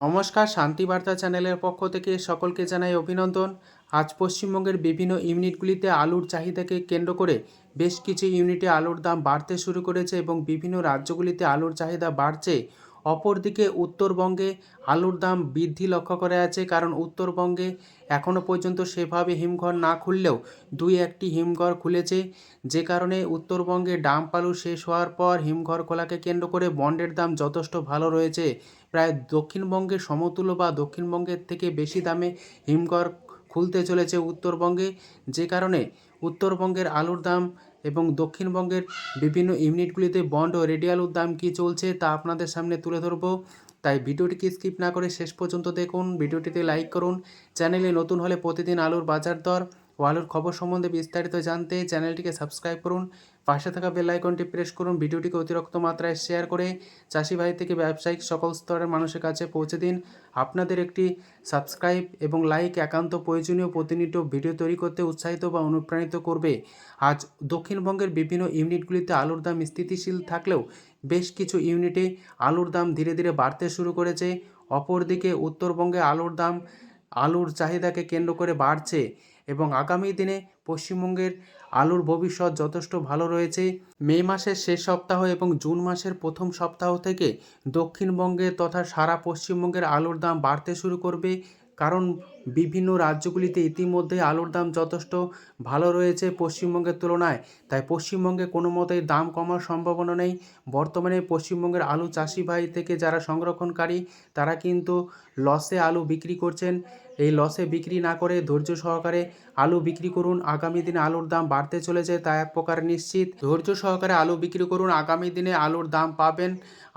নমস্কার শান্তিবার্তা চ্যানেলের পক্ষ থেকে সকলকে জানাই অভিনন্দন। আজ পশ্চিমবঙ্গের বিভিন্ন ইউনিটগুলিতে আলুর চাহিদাকে কেন্দ্র করে বেশ কিছু ইউনিটে আলুর দাম বাড়তে শুরু করেছে এবং বিভিন্ন রাজ্যগুলিতে আলুর চাহিদা বাড়ছে। অপরদিকে উত্তরবঙ্গে আলুর দাম বৃদ্ধি লক্ষ্য করা যাচ্ছে, কারণ উত্তরবঙ্গে এখনও পর্যন্ত সেভাবে হিমঘর না খুললেও দুই একটি হিমঘর খুলেছে। যে কারণে উত্তরবঙ্গে ডাম্প আলু শেষ হওয়ার পর হিমঘর খোলাকে কেন্দ্র করে বন্ডের দাম যথেষ্ট ভালো রয়েছে। প্রায় দক্ষিণবঙ্গের সমতুল্য বা দক্ষিণবঙ্গের থেকে বেশি দামে হিমঘর খুলতে চলেছে উত্তরবঙ্গে, যে কারণে উত্তরবঙ্গের আলুর দাম এবং দক্ষিণবঙ্গের বিভিন্ন ইউনিটগুলিতে বন্ড ও রেডি আলুর দাম কী চলছে তা আপনাদের সামনে তুলে ধরবো। তাই ভিডিওটিকে স্কিপ না করে শেষ পর্যন্ত দেখুন। ভিডিওটিতে লাইক করুন। চ্যানেলে নতুন হলে প্রতিদিন আলুর বাজার দর ও আলুর খবর সম্বন্ধে বিস্তারিত জানতে চ্যানেলটিকে সাবস্ক্রাইব করুন। পাশে থাকা বেল আইকনটি প্রেস করুন। ভিডিওটিকে অতিরিক্ত মাত্রায় শেয়ার করে চাষি ভাই থেকে ব্যবসায়িক সকল স্তরের মানুষের কাছে পৌঁছে দিন। আপনাদের একটি সাবস্ক্রাইব এবং লাইক একান্ত প্রয়োজনীয় প্রতিনিয়ত ভিডিও তৈরি করতে উৎসাহিত বা অনুপ্রাণিত করবে। আজ দক্ষিণবঙ্গের বিভিন্ন ইউনিটগুলিতে আলুর দাম স্থিতিশীল থাকলেও বেশ কিছু ইউনিটে আলুর দাম ধীরে ধীরে বাড়তে শুরু করেছে। অপরদিকে উত্তরবঙ্গে আলুর দাম, আলুর চাহিদাকে কেন্দ্র করে বাড়ছে। এবং আগামী দিনে পশ্চিমবঙ্গের আলুর ভবিষ্যৎ যথেষ্ট ভালো রয়েছে। মে মাসের শেষ সপ্তাহ এবং জুন মাসের প্রথম সপ্তাহ থেকে দক্ষিণবঙ্গে তথা সারা পশ্চিমবঙ্গের আলুর দাম বাড়তে শুরু করবে। কারণ বিভিন্ন রাজ্যগুলিতে ইতিমধ্যে আলুর দাম যথেষ্ট ভালো রয়েছে পশ্চিমবঙ্গের তুলনায়। তাই পশ্চিমবঙ্গে কোনো মতেই দাম কমার সম্ভাবনা নেই। বর্তমানে পশ্চিমবঙ্গের আলু চাষি ভাই থেকে যারা সংরক্ষণকারী, তারা কিন্তু লসে আলু বিক্রি করছেন। এই লসে বিক্রি না করে ধৈর্য সহকারে আলু বিক্রি করুন। আগামী দিনে আলুর দাম বাড়তে চলেছে তা এক প্রকার নিশ্চিত। ধৈর্য সহকারে আলু বিক্রি করুন। আগামী দিনে আলুর দাম পাবেন।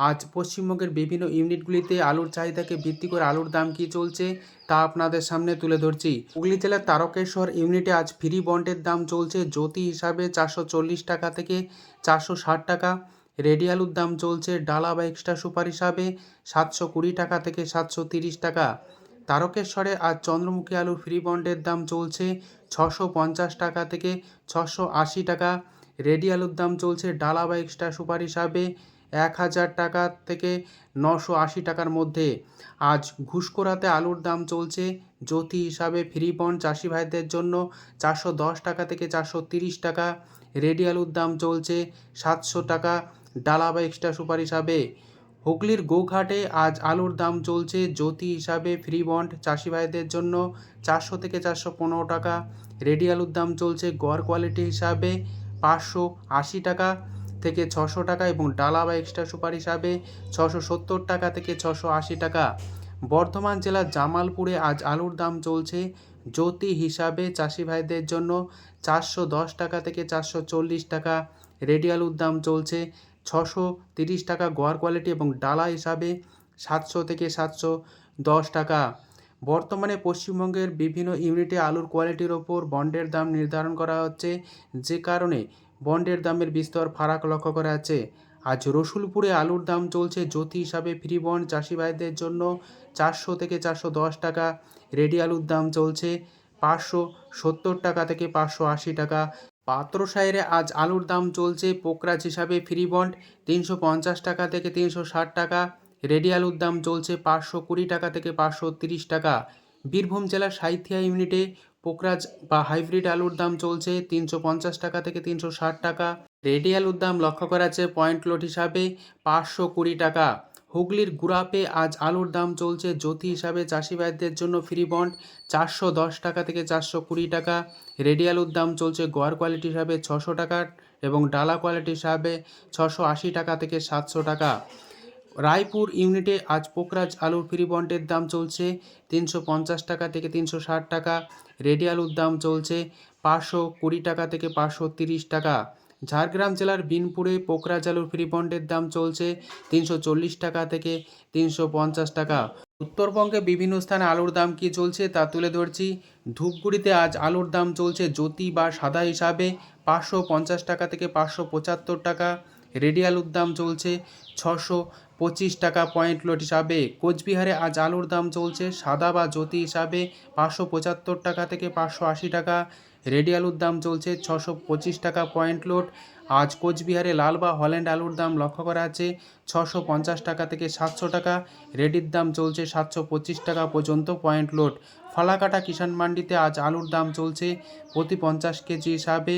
আজ পশ্চিমবঙ্গের বিভিন্ন ইউনিটগুলিতে আলুর চাহিদাকে ভিত্তি করে আলুর দাম কী চলছে, তা আপনাদের সামনে তুলে ধরছি। হুগলি জেলার তারকেশ্বর ইউনিটে আজ ফ্রি বন্ডের দাম চলছে জ্যোতি হিসাবে চারশো চল্লিশ টাকা থেকে চারশো ষাট টাকা। রেডি আলুর দাম চলছে ডালা বা এক্সট্রা সুপার হিসাবে সাতশো কুড়ি টাকা থেকে সাতশো তিরিশ টাকা। তারকেশ্বরে আজ চন্দ্রমুখী আলুর ফ্রি বন্ডের দাম চলছে ছশো পঞ্চাশ টাকা থেকে ছশো আশি টাকা। রেডি আলুর দাম চলছে ডালা বা এক্সট্রা সুপার হিসাবে এক হাজার টাকা থেকে নশো আশি টাকার মধ্যে। আজ ঘুষকোড়াতে আলুর দাম চলছে। জ্যোতি হিসাবে ফ্রি বন্ড চাষি ভাইদের জন্য চারশো দশ টাকা থেকে চারশো তিরিশ টাকা। রেডি আলুর দাম চলছে সাতশো টাকা। ডালা বা এক্সট্রা সুপার হিসাবে হুগলির গোঘাটে আজ আলুর দাম চলছে জ্যোতি হিসাবে ফ্রি বন্ড চাষি ভাইদের জন্য চারশো থেকে চারশো পনেরো টাকা। রেডি আলুর দাম চলছে গড় কোয়ালিটি হিসাবে পাঁচশো আশি টাকা। থেকে ছশো টাকা এবং ডালা বা এক্সট্রা সুপার হিসাবে ছশো সত্তর টাকা থেকে ছশো আশি টাকা। বর্ধমান জেলার জামালপুরে আজ আলুর দাম চলছে জ্যোতি হিসাবে চাষি ভাইদের জন্য চারশো দশ টাকা থেকে চারশো চল্লিশ টাকা। রেডি আলুর দাম চলছে ছশো তিরিশ টাকা গোয়ার কোয়ালিটি এবং ডালা হিসাবে সাতশো থেকে সাতশো দশ টাকা। বর্তমানে পশ্চিমবঙ্গের বিভিন্ন ইউনিটে আলুর কোয়ালিটির ওপর বন্ডের দাম নির্ধারণ করা হচ্ছে যে কারণে বন্ডের দামের বিস্তর ফারাক লক্ষ্য করা যাচ্ছে। আজ রসুলপুরে আলুর দাম চলছে জ্যোতি হিসাবে ফ্রি বন্ড। চাষি ভাইদের জন্য চারশো থেকে চারশো দশ টাকা। রেডি আলুর দাম চলছে পাঁচশো সত্তর টাকা থেকে পাঁচশো আশি টাকা। পাত্রসাহেরে আজ আলুর দাম চলছে পোকরাজ হিসাবে ফ্রি বন্ড তিনশো পঞ্চাশ টাকা থেকে তিনশো ষাট টাকা। রেডি আলুর দাম চলছে পাঁচশো কুড়ি টাকা থেকে পাঁচশো তিরিশ টাকা। বীরভূম জেলার সাইথিয়া ইউনিটে পোকরাজ বা হাইব্রিড আলুর দাম চলছে তিনশো পঞ্চাশ টাকা থেকে তিনশো ষাট টাকা। রেডি আলুর দাম লক্ষ্য করা যাচ্ছে পয়েন্ট লোড হিসাবে পাঁচশো কুড়ি টাকা। হুগলির গুড়াপে আজ আলুর দাম চলছে জ্যোতি হিসাবে চাষি ভাইদের জন্য ফ্রি বন্ড চারশো দশ টাকা থেকে চারশো কুড়ি টাকা। রেডি আলুর দাম চলছে গোয়ার কোয়ালিটি হিসাবে ছশো টাকা এবং ডালা কোয়ালিটি হিসাবে ছশো আশি টাকা থেকে সাতশো টাকা। রায়পুর ইউনিটে আজ পোকরাজ আলুর ফ্রি বন্ডের দাম চলছে তিনশো পঞ্চাশ টাকা থেকে তিনশো ষাট টাকা। রেডি আলুর দাম চলছে পাঁচশো কুড়ি টাকা থেকে পাঁচশো তিরিশ টাকা। ঝাড়গ্রাম জেলার বিনপুরে পোকরাজ আলুর ফ্রি বন্ডের দাম চলছে তিনশো চল্লিশ টাকা থেকে তিনশো পঞ্চাশ টাকা। উত্তরবঙ্গে বিভিন্ন স্থানে আলুর দাম কী চলছে তা তুলে ধরছি। ধূপগুড়িতে আজ আলুর দাম চলছে জ্যোতি বা সাদা হিসাবে পাঁচশো পঞ্চাশ টাকা থেকে পাঁচশো পঁচাত্তর টাকা। রেডি আলুর দাম চলছে ছশো পঁচিশ টাকা পয়েন্ট লোড হিসাবে। কোচবিহারে আজ আলুর দাম চলছে সাদা বা জ্যোতি হিসাবে পাঁচশো পঁচাত্তর টাকা থেকে পাঁচশো আশি টাকা। রেডি আলুর দাম চলছে ছশো পঁচিশ টাকা পয়েন্ট লোড। আজ কোচবিহারে লাল বা হল্যান্ড আলুর দাম লক্ষ্য করা আছে ছশো পঞ্চাশ টাকা থেকে সাতশো টাকা। রেডির দাম চলছে সাতশো পঁচিশ টাকা পর্যন্ত পয়েন্ট লোড। ফালাকাটা কিষাণ মান্ডিতে আজ আলুর দাম চলছে প্রতি পঞ্চাশ কেজি হিসাবে।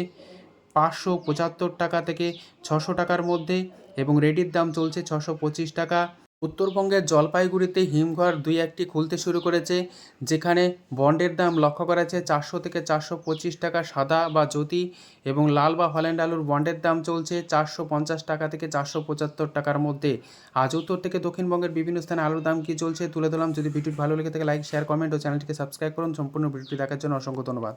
পাঁচশো পঁচাত্তর টাকা থেকে ছশো টাকার মধ্যে এবং রেডির দাম চলছে ছশো পঁচিশ টাকা। উত্তরবঙ্গের জলপাইগুড়িতে হিমঘর দুই একটি খুলতে শুরু করেছে, যেখানে বন্ডের দাম লক্ষ্য করা যাচ্ছে চারশো থেকে চারশো পঁচিশ টাকা সাদা বা জ্যোতি এবং লাল বা হল্যান্ড আলুর বন্ডের দাম চলছে চারশো পঞ্চাশ টাকা থেকে চারশো পঁচাত্তর টাকার মধ্যে। আজ উত্তর থেকে দক্ষিণবঙ্গের বিভিন্ন স্থানে আলুর দাম কী চলছে তুলে ধরলাম। যদি ভিডিওটি ভালো লেগে থাকে, লাইক শেয়ার কমেন্ট ও চ্যানেলটিকে সাবস্ক্রাইব করুন। সম্পূর্ণ ভিডিওটি দেখার জন্য অসংখ্য ধন্যবাদ।